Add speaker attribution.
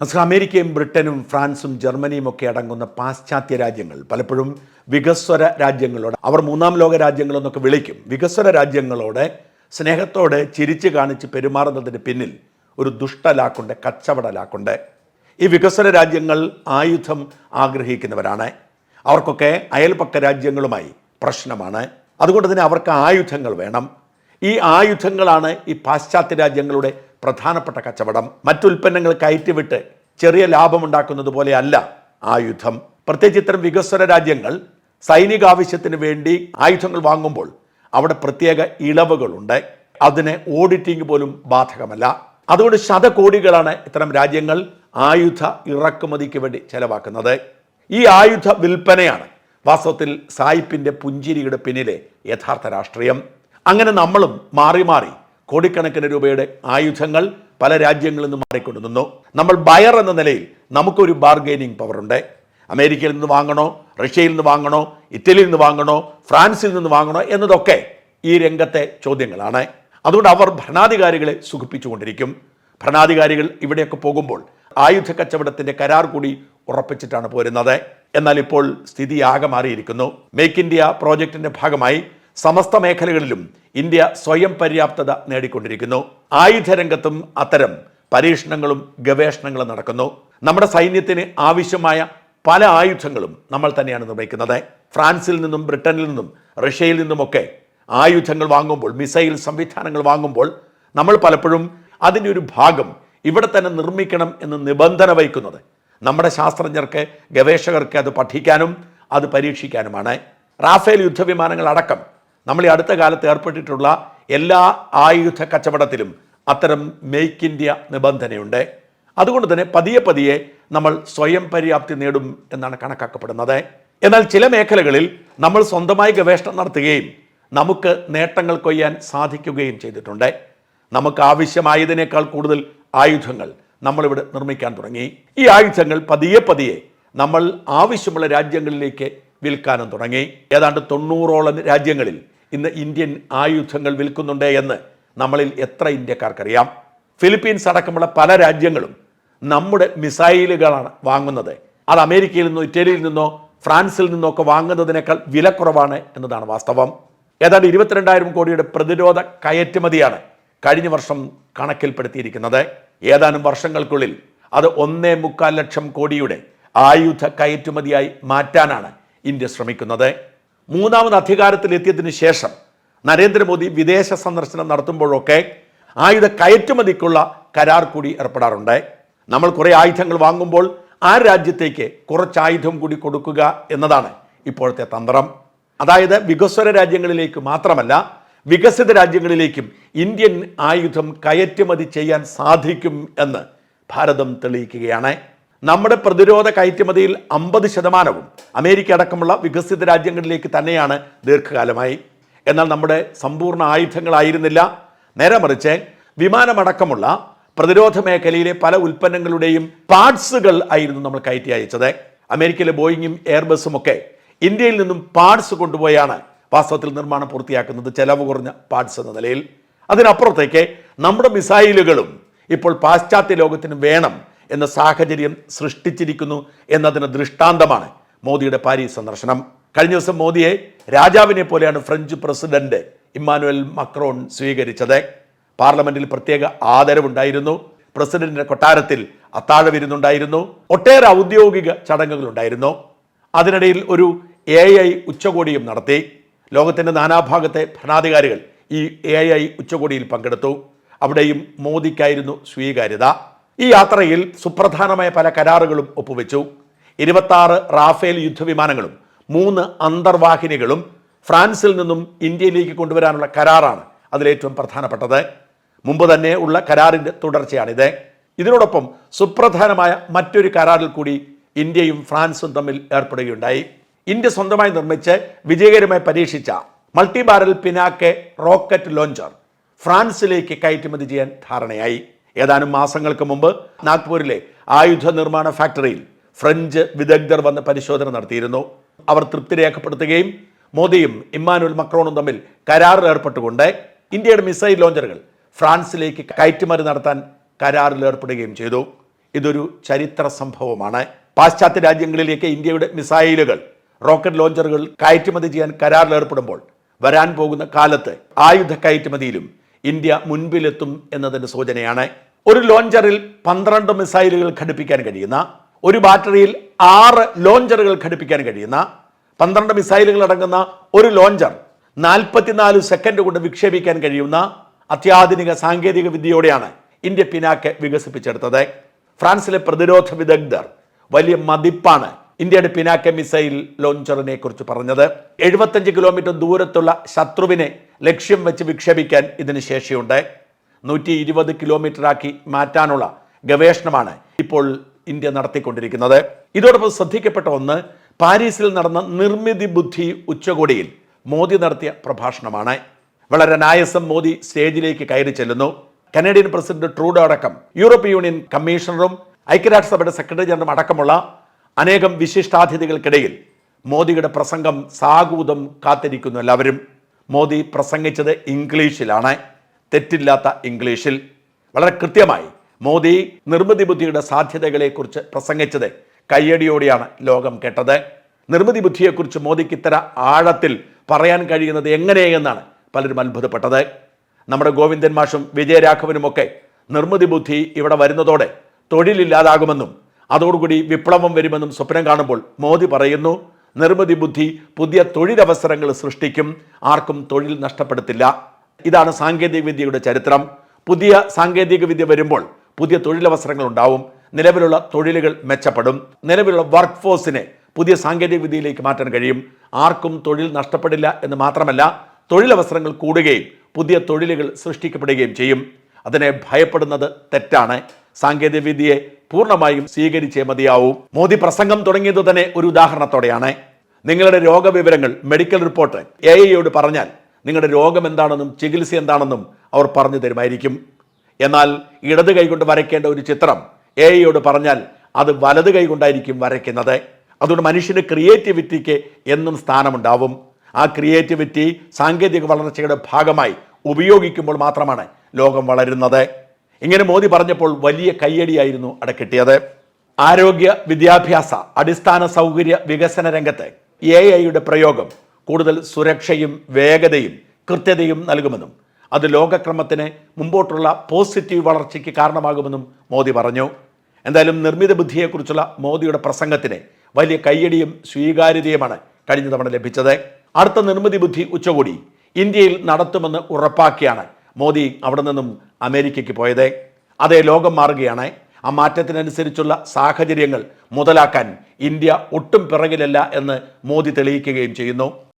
Speaker 1: അമേരിക്കയും ബ്രിട്ടനും ഫ്രാൻസും ജർമ്മനിയും ഒക്കെ അടങ്ങുന്ന പാശ്ചാത്യ രാജ്യങ്ങൾ പലപ്പോഴും വികസ്വര രാജ്യങ്ങളോട് അവർ മൂന്നാം ലോക രാജ്യങ്ങളെന്നൊക്കെ വിളിക്കും. വികസ്വര രാജ്യങ്ങളോട് സ്നേഹത്തോടെ ചിരിച്ചു കാണിച്ച് പെരുമാറുന്നതിന് പിന്നിൽ ഒരു ദുഷ്ടലാക്കുണ്ട് കച്ചവടലാക്കുണ്ട് ഈ വികസ്വര രാജ്യങ്ങൾ ആയുധം ആഗ്രഹിക്കുന്നവരാണ്. അവർക്കൊക്കെ അയൽപക്ക രാജ്യങ്ങളുമായി പ്രശ്നമാണ്. അതുകൊണ്ട് തന്നെ അവർക്ക് ആയുധങ്ങൾ വേണം. ഈ ആയുധങ്ങളാണ് ഈ പാശ്ചാത്യ രാജ്യങ്ങളുടെ പ്രധാനപ്പെട്ട കച്ചവടം. മറ്റുൽപ്പന്നങ്ങൾ കയറ്റിവിട്ട് ചെറിയ ലാഭമുണ്ടാക്കുന്നത് പോലെയല്ല ആയുധം. പ്രത്യേകിച്ച് ഇത്തരം വികസ്വര രാജ്യങ്ങൾ സൈനിക ആവശ്യത്തിന് വേണ്ടി ആയുധങ്ങൾ വാങ്ങുമ്പോൾ അവിടെ പ്രത്യേക ഇളവുകളുണ്ട്. അതിന് ഓഡിറ്റിംഗ് പോലും ബാധകമല്ല. അതുകൊണ്ട് ശതകോടികളാണ് ഇത്തരം രാജ്യങ്ങൾ ആയുധ ഇറക്കുമതിക്ക് വേണ്ടി ചെലവാക്കുന്നത്. ഈ ആയുധ വിൽപ്പനയാണ് വാസ്തവത്തിൽ സായിപ്പിന്റെ പുഞ്ചിരിയുടെ പിന്നിലെ യഥാർത്ഥ രാഷ്ട്രീയം. അങ്ങനെ നമ്മളും മാറി മാറി കോടിക്കണക്കിന് രൂപയുടെ ആയുധങ്ങൾ പല രാജ്യങ്ങളിൽ നിന്ന് മാറിക്കൊണ്ടു നിന്നു. നമ്മൾ ബയർ എന്ന നിലയിൽ നമുക്കൊരു ബാർഗെയിനിങ് പവറുണ്ട്. അമേരിക്കയിൽ നിന്ന് വാങ്ങണോ റഷ്യയിൽ നിന്ന് വാങ്ങണോ ഇറ്റലിയിൽ നിന്ന് വാങ്ങണോ ഫ്രാൻസിൽ നിന്ന് വാങ്ങണോ എന്നതൊക്കെ ഈ രംഗത്തെ ചോദ്യങ്ങളാണ്. അതുകൊണ്ട് അവർ ഭരണാധികാരികളെ സുഖിപ്പിച്ചുകൊണ്ടിരിക്കും. ഭരണാധികാരികൾ ഇവിടെയൊക്കെ പോകുമ്പോൾ ആയുധ കച്ചവടത്തിന്റെ കരാർ കൂടി ഉറപ്പിച്ചിട്ടാണ് പോരുന്നത്. എന്നാൽ ഇപ്പോൾ സ്ഥിതി ആകെ മാറിയിരിക്കുന്നു. മേക്ക് ഇന്ത്യ പ്രോജക്റ്റിന്റെ ഭാഗമായി സമസ്ത മേഖലകളിലും ഇന്ത്യ സ്വയം പര്യാപ്തത നേടിക്കൊണ്ടിരിക്കുന്നു. ആയുധ രംഗത്തും അത്തരം പരീക്ഷണങ്ങളും ഗവേഷണങ്ങളും നടക്കുന്നു. നമ്മുടെ സൈന്യത്തിന് ആവശ്യമായ പല ആയുധങ്ങളും നമ്മൾ തന്നെയാണ് നിർമ്മിക്കുന്നത്. ഫ്രാൻസിൽ നിന്നും ബ്രിട്ടനിൽ നിന്നും റഷ്യയിൽ നിന്നുമൊക്കെ ആയുധങ്ങൾ വാങ്ങുമ്പോൾ മിസൈൽ സംവിധാനങ്ങൾ വാങ്ങുമ്പോൾ നമ്മൾ പലപ്പോഴും അതിന്റെ ഒരു ഭാഗം ഇവിടെ തന്നെ നിർമ്മിക്കണം എന്ന് നിബന്ധന വയ്ക്കുന്നത് നമ്മുടെ ശാസ്ത്രജ്ഞർക്ക് ഗവേഷകർക്ക് അത് പഠിക്കാനും അത് പരീക്ഷിക്കാനുമാണ്. റാഫേൽ യുദ്ധവിമാനങ്ങൾ അടക്കം നമ്മൾ ഈ അടുത്ത കാലത്ത് ഏർപ്പെട്ടിട്ടുള്ള എല്ലാ ആയുധ കച്ചവടത്തിലും അത്തരം മേക്ക് ഇന്ത്യ നിബന്ധനയുണ്ട്. അതുകൊണ്ട് തന്നെ പതിയെ പതിയെ നമ്മൾ സ്വയം പര്യാപ്തി നേടും എന്നാണ് കണക്കാക്കപ്പെടുന്നത്. എന്നാൽ ചില മേഖലകളിൽ നമ്മൾ സ്വന്തമായി ഗവേഷണം നടത്തുകയും നമുക്ക് നേട്ടങ്ങൾ കൊയ്യാൻ സാധിക്കുകയും ചെയ്തിട്ടുണ്ട്. നമുക്ക് ആവശ്യമായതിനേക്കാൾ കൂടുതൽ ആയുധങ്ങൾ നമ്മളിവിടെ നിർമ്മിക്കാൻ തുടങ്ങി. ഈ ആയുധങ്ങൾ പതിയെ പതിയെ നമ്മൾ ആവശ്യമുള്ള രാജ്യങ്ങളിലേക്ക് വിൽക്കാനും തുടങ്ങി. ഏതാണ്ട് തൊണ്ണൂറോളം രാജ്യങ്ങളിൽ ഇന്ന് ഇന്ത്യൻ ആയുധങ്ങൾ വിൽക്കുന്നുണ്ട് എന്ന് നമ്മളിൽ എത്ര ഇന്ത്യക്കാർക്കറിയാം? ഫിലിപ്പീൻസ് അടക്കമുള്ള പല രാജ്യങ്ങളും നമ്മുടെ മിസൈലുകളാണ് വാങ്ങുന്നത്. അത് അമേരിക്കയിൽ നിന്നോ ഇറ്റലിയിൽ നിന്നോ ഫ്രാൻസിൽ നിന്നോ ഒക്കെ വാങ്ങുന്നതിനേക്കാൾ വിലക്കുറവാണ് എന്നതാണ് വാസ്തവം. ഏതാണ്ട് ഇരുപത്തിരണ്ടായിരം കോടിയുടെ പ്രതിരോധ കയറ്റുമതിയാണ് കഴിഞ്ഞ വർഷം കണക്കിൽപ്പെടുത്തിയിരിക്കുന്നത്. ഏതാനും വർഷങ്ങൾക്കുള്ളിൽ അത് ഒന്നേ മുക്കാൽ ലക്ഷം കോടിയുടെ ആയുധ കയറ്റുമതിയായി മാറ്റാനാണ് ഇന്ത്യ ശ്രമിക്കുന്നത്. മൂന്നാമത് അധികാരത്തിലെത്തിയതിന് ശേഷം നരേന്ദ്രമോദി വിദേശ സന്ദർശനം നടത്തുമ്പോഴൊക്കെ ആയുധ കയറ്റുമതിക്കുള്ള കരാർ കൂടി ഏർപ്പെടാറുണ്ട്. നമ്മൾ കുറേ ആയുധങ്ങൾ വാങ്ങുമ്പോൾ ആ രാജ്യത്തേക്ക് കുറച്ച് ആയുധം കൂടി കൊടുക്കുക എന്നതാണ് ഇപ്പോഴത്തെ തന്ത്രം. അതായത് വികസ്വര രാജ്യങ്ങളിലേക്ക് മാത്രമല്ല വികസിത രാജ്യങ്ങളിലേക്കും ഇന്ത്യൻ ആയുധം കയറ്റുമതി ചെയ്യാൻ സാധിക്കും എന്ന് ഭാരതം തെളിയിക്കുകയാണ്. നമ്മുടെ പ്രതിരോധ കയറ്റുമതിയിൽ അമ്പത് ശതമാനവും അമേരിക്ക അടക്കമുള്ള വികസിത രാജ്യങ്ങളിലേക്ക് തന്നെയാണ് ദീർഘകാലമായി. എന്നാൽ നമ്മുടെ സമ്പൂർണ ആയുധങ്ങളായിരുന്നില്ല. നേരെ മറിച്ച് വിമാനമടക്കമുള്ള പ്രതിരോധ മേഖലയിലെ പല ഉൽപ്പന്നങ്ങളുടെയും പാർട്സുകൾ ആയിരുന്നു നമ്മൾ കയറ്റി അയച്ചത്. അമേരിക്കയിലെ ബോയിങ്ങും എയർബസും ഒക്കെ ഇന്ത്യയിൽ നിന്നും പാർട്സ് കൊണ്ടുപോയാണ് വാസ്തവത്തിൽ നിർമ്മാണം പൂർത്തിയാക്കുന്നത് ചെലവ് കുറഞ്ഞ പാർട്സ് എന്ന നിലയിൽ. അതിനപ്പുറത്തേക്ക് നമ്മുടെ മിസൈലുകളും ഇപ്പോൾ പാശ്ചാത്യ ലോകത്തിന് വേണം എന്ന സാഹചര്യം സൃഷ്ടിച്ചിരിക്കുന്നു എന്നതിന് ദൃഷ്ടാന്തമാണ് മോദിയുടെ പാരീസ് സന്ദർശനം. കഴിഞ്ഞ ദിവസം മോദിയെ രാജാവിനെ പോലെയാണ് ഫ്രഞ്ച് പ്രസിഡന്റ് ഇമ്മാനുവൽ മക്രോൺ സ്വീകരിച്ചത്. പാർലമെന്റിൽ പ്രത്യേക ആദരവുണ്ടായിരുന്നു. പ്രസിഡന്റിന്റെ കൊട്ടാരത്തിൽ അത്താഴ വിരുന്നുണ്ടായിരുന്നു. ഒട്ടേറെ ഔദ്യോഗിക ചടങ്ങുകളുണ്ടായിരുന്നു. അതിനിടയിൽ ഒരു എ ഐ ഉച്ചകോടിയും നടത്തി. ലോകത്തിന്റെ നാനാഭാഗത്തെ ഭരണാധികാരികൾ ഈ എ ഐ ഉച്ചകോടിയിൽ പങ്കെടുത്തു. അവിടെയും മോദിക്കായിരുന്നു സ്വീകാര്യത. ഈ യാത്രയിൽ സുപ്രധാനമായ പല കരാറുകളും ഒപ്പുവെച്ചു. ഇരുപത്താറ് റാഫേൽ യുദ്ധവിമാനങ്ങളും മൂന്ന് അന്തർവാഹിനികളും ഫ്രാൻസിൽ നിന്നും ഇന്ത്യയിലേക്ക് കൊണ്ടുവരാനുള്ള കരാറാണ് അതിലേറ്റവും പ്രധാനപ്പെട്ടത്. മുമ്പ് തന്നെ ഉള്ള കരാറിന്റെ തുടർച്ചയാണിത്. ഇതിനോടൊപ്പം സുപ്രധാനമായ മറ്റൊരു കരാറിൽ കൂടി ഇന്ത്യയും ഫ്രാൻസും തമ്മിൽ ഏർപ്പെടുകയുണ്ടായി. ഇന്ത്യ സ്വന്തമായി നിർമ്മിച്ച് വിജയകരമായി പരീക്ഷിച്ച മൾട്ടിബാരൽ പിനാക്കെ റോക്കറ്റ് ലോഞ്ചർ ഫ്രാൻസിലേക്ക് കയറ്റുമതി ചെയ്യാൻ ധാരണയായി. ഏതാനും മാസങ്ങൾക്ക് മുമ്പ് നാഗ്പൂരിലെ ആയുധ നിർമ്മാണ ഫാക്ടറിയിൽ ഫ്രഞ്ച് വിദഗ്ധർ വന്ന് പരിശോധന നടത്തിയിരുന്നു. അവർ തൃപ്തി രേഖപ്പെടുത്തുകയും മോദിയും ഇമ്മാനുവൽ മക്രോണും തമ്മിൽ കരാറിൽ ഏർപ്പെട്ടുകൊണ്ട് ഇന്ത്യയുടെ മിസൈൽ ലോഞ്ചറുകൾ ഫ്രാൻസിലേക്ക് കയറ്റുമതി നടത്താൻ കരാറിൽ ഏർപ്പെടുകയും ചെയ്തു. ഇതൊരു ചരിത്ര സംഭവമാണ്. പാശ്ചാത്യ രാജ്യങ്ങളിലേക്ക് ഇന്ത്യയുടെ മിസൈലുകൾ റോക്കറ്റ് ലോഞ്ചറുകൾ കയറ്റുമതി ചെയ്യാൻ കരാറിൽ ഏർപ്പെടുമ്പോൾ വരാൻ പോകുന്ന കാലത്ത് ആയുധ കയറ്റുമതിയിലും ഇന്ത്യ മുൻപിലെത്തും എന്നതിന്റെ സൂചനയാണ്. ഒരു ലോഞ്ചറിൽ പന്ത്രണ്ട് മിസൈലുകൾ ഘടിപ്പിക്കാൻ കഴിയുന്ന ഒരു ബാറ്ററിയിൽ ആറ് ലോഞ്ചറുകൾ ഘടിപ്പിക്കാൻ കഴിയുന്ന പന്ത്രണ്ട് മിസൈലുകൾ അടങ്ങുന്ന ഒരു ലോഞ്ചർ നാൽപ്പത്തിനാല് സെക്കൻഡ് കൊണ്ട് വിക്ഷേപിക്കാൻ കഴിയുന്ന അത്യാധുനിക സാങ്കേതിക വിദ്യയോടെയാണ് ഇന്ത്യ പിനാക്ക് വികസിപ്പിച്ചെടുത്തത്. ഫ്രാൻസിലെ പ്രതിരോധ വിദഗ്ധർ വലിയ മതിപ്പാണ് ഇന്ത്യയുടെ പിനാക്ക മിസൈൽ ലോഞ്ചറിനെ കുറിച്ച് പറഞ്ഞത്. എഴുപത്തഞ്ച് കിലോമീറ്റർ ദൂരത്തുള്ള ശത്രുവിനെ ലക്ഷ്യം വെച്ച് വിക്ഷേപിക്കാൻ ഇതിന് ശേഷിയുണ്ട്. നൂറ്റി ഇരുപത് കിലോമീറ്ററാക്കി മാറ്റാനുള്ള ഗവേഷണമാണ് ഇപ്പോൾ ഇന്ത്യ നടത്തിക്കൊണ്ടിരിക്കുന്നത്. ഇതോടൊപ്പം ശ്രദ്ധിക്കപ്പെട്ട ഒന്ന് പാരീസിൽ നടന്ന നിർമ്മിതി ബുദ്ധി ഉച്ചകോടിയിൽ മോദി നടത്തിയ പ്രഭാഷണമാണ്. വളരെ നായസം മോദി സ്റ്റേജിലേക്ക് കയറി ചെല്ലുന്നു. കനേഡിയൻ പ്രസിഡന്റ് ട്രൂഡോ അടക്കം യൂറോപ്യൻ യൂണിയൻ കമ്മീഷണറും ഐക്യരാഷ്ട്രസഭയുടെ സെക്രട്ടറി ജനറലും അടക്കമുള്ള അനേകം വിശിഷ്ടാതിഥികൾക്കിടയിൽ മോദിയുടെ പ്രസംഗം സാഗൂതം കാത്തിരിക്കുന്നു എല്ലാവരും. മോദി പ്രസംഗിച്ചത് ഇംഗ്ലീഷിലാണ്. തെറ്റില്ലാത്ത ഇംഗ്ലീഷിൽ. വളരെ കൃത്യമായി മോദി നിർമ്മിതി ബുദ്ധിയുടെ സാധ്യതകളെക്കുറിച്ച് പ്രസംഗിച്ചത് കയ്യടിയോടെയാണ് ലോകം കേട്ടത്. നിർമ്മിതി ബുദ്ധിയെക്കുറിച്ച് മോദിക്ക് ഇത്ര ആഴത്തിൽ പറയാൻ കഴിയുന്നത് എങ്ങനെയെന്നാണ് പലരും അത്ഭുതപ്പെട്ടത്. നമ്മുടെ ഗോവിന്ദൻ മാഷും വിജയരാഘവനുമൊക്കെ നിർമ്മിതി ബുദ്ധി ഇവിടെ വരുന്നതോടെ തൊഴിലില്ലാതാകുമെന്നും അതോടുകൂടി വിപ്ലവം വരുമെന്നും സ്വപ്നം കാണുമ്പോൾ മോദി പറയുന്നു നിർമ്മിതി ബുദ്ധി പുതിയ തൊഴിലവസരങ്ങൾ സൃഷ്ടിക്കും. ആർക്കും തൊഴിൽ നഷ്ടപ്പെടുത്തില്ല. ഇതാണ് സാങ്കേതിക വിദ്യയുടെ ചരിത്രം. പുതിയ സാങ്കേതിക വിദ്യ വരുമ്പോൾ പുതിയ തൊഴിലവസരങ്ങൾ ഉണ്ടാവും. നിലവിലുള്ള തൊഴിലുകൾ മെച്ചപ്പെടും. നിലവിലുള്ള വർക്ക് ഫോഴ്സിനെ പുതിയ സാങ്കേതിക വിദ്യയിലേക്ക് മാറ്റാൻ കഴിയും. ആർക്കും തൊഴിൽ നഷ്ടപ്പെടില്ല എന്ന് മാത്രമല്ല തൊഴിലവസരങ്ങൾ കൂടുകയും പുതിയ തൊഴിലുകൾ സൃഷ്ടിക്കപ്പെടുകയും ചെയ്യും. അതിനെ ഭയപ്പെടുന്നത് തെറ്റാണ്. സാങ്കേതിക വിദ്യയെ പൂർണമായും സ്വീകരിച്ചേ മതിയാവും. മോദി പ്രസംഗം തുടങ്ങിയത് തന്നെ ഒരു ഉദാഹരണത്തോടെയാണ്. നിങ്ങളുടെ രോഗവിവരങ്ങൾ മെഡിക്കൽ റിപ്പോർട്ട് എ ഐയോട് പറഞ്ഞാൽ നിങ്ങളുടെ രോഗം എന്താണെന്നും ചികിത്സ എന്താണെന്നും അവർ പറഞ്ഞു തരുമായിരിക്കും. എന്നാൽ ഇടത് കൈകൊണ്ട് വരയ്ക്കേണ്ട ഒരു ചിത്രം എ ഐയോട് പറഞ്ഞാൽ അത് വലത് കൈകൊണ്ടായിരിക്കും വരയ്ക്കുന്നത്. അതുകൊണ്ട് മനുഷ്യന് ക്രിയേറ്റിവിറ്റിക്ക് എന്നും സ്ഥാനമുണ്ടാവും. ആ ക്രിയേറ്റിവിറ്റി സാങ്കേതിക വളർച്ചയുടെ ഭാഗമായി ഉപയോഗിക്കുമ്പോൾ മാത്രമാണ് ലോകം വളരുന്നത്. ഇങ്ങനെ മോദി പറഞ്ഞപ്പോൾ വലിയ കയ്യടിയായിരുന്നു അവിടെ കിട്ടിയത് ആരോഗ്യ വിദ്യാഭ്യാസ അടിസ്ഥാന സൗകര്യ വികസന രംഗത്ത് എ ഐയുടെ പ്രയോഗം കൂടുതൽ സുരക്ഷയും വേഗതയും കൃത്യതയും നൽകുമെന്നും അത് ലോകക്രമത്തിന് മുമ്പോട്ടുള്ള പോസിറ്റീവ് വളർച്ചയ്ക്ക് കാരണമാകുമെന്നും മോദി പറഞ്ഞു. എന്തായാലും നിർമ്മിത ബുദ്ധിയെക്കുറിച്ചുള്ള മോദിയുടെ പ്രസംഗത്തിന് വലിയ കയ്യടിയും സ്വീകാര്യതയുമാണ് കഴിഞ്ഞ തവണ ലഭിച്ചത്. അടുത്ത നിർമ്മിതി ബുദ്ധി ഉച്ചകോടി ഇന്ത്യയിൽ നടത്തുമെന്ന് ഉറപ്പാക്കിയാണ് മോദി അവിടെ നിന്നും അമേരിക്കയ്ക്ക് പോയത്. അതേ ലോകം മാറുകയാണ്. ആ മാറ്റത്തിനനുസരിച്ചുള്ള സാഹചര്യങ്ങൾ മുതലാക്കാൻ ഇന്ത്യ ഒട്ടും പിറകിലല്ല എന്ന് മോദി തെളിയിക്കുകയും ചെയ്യുന്നു.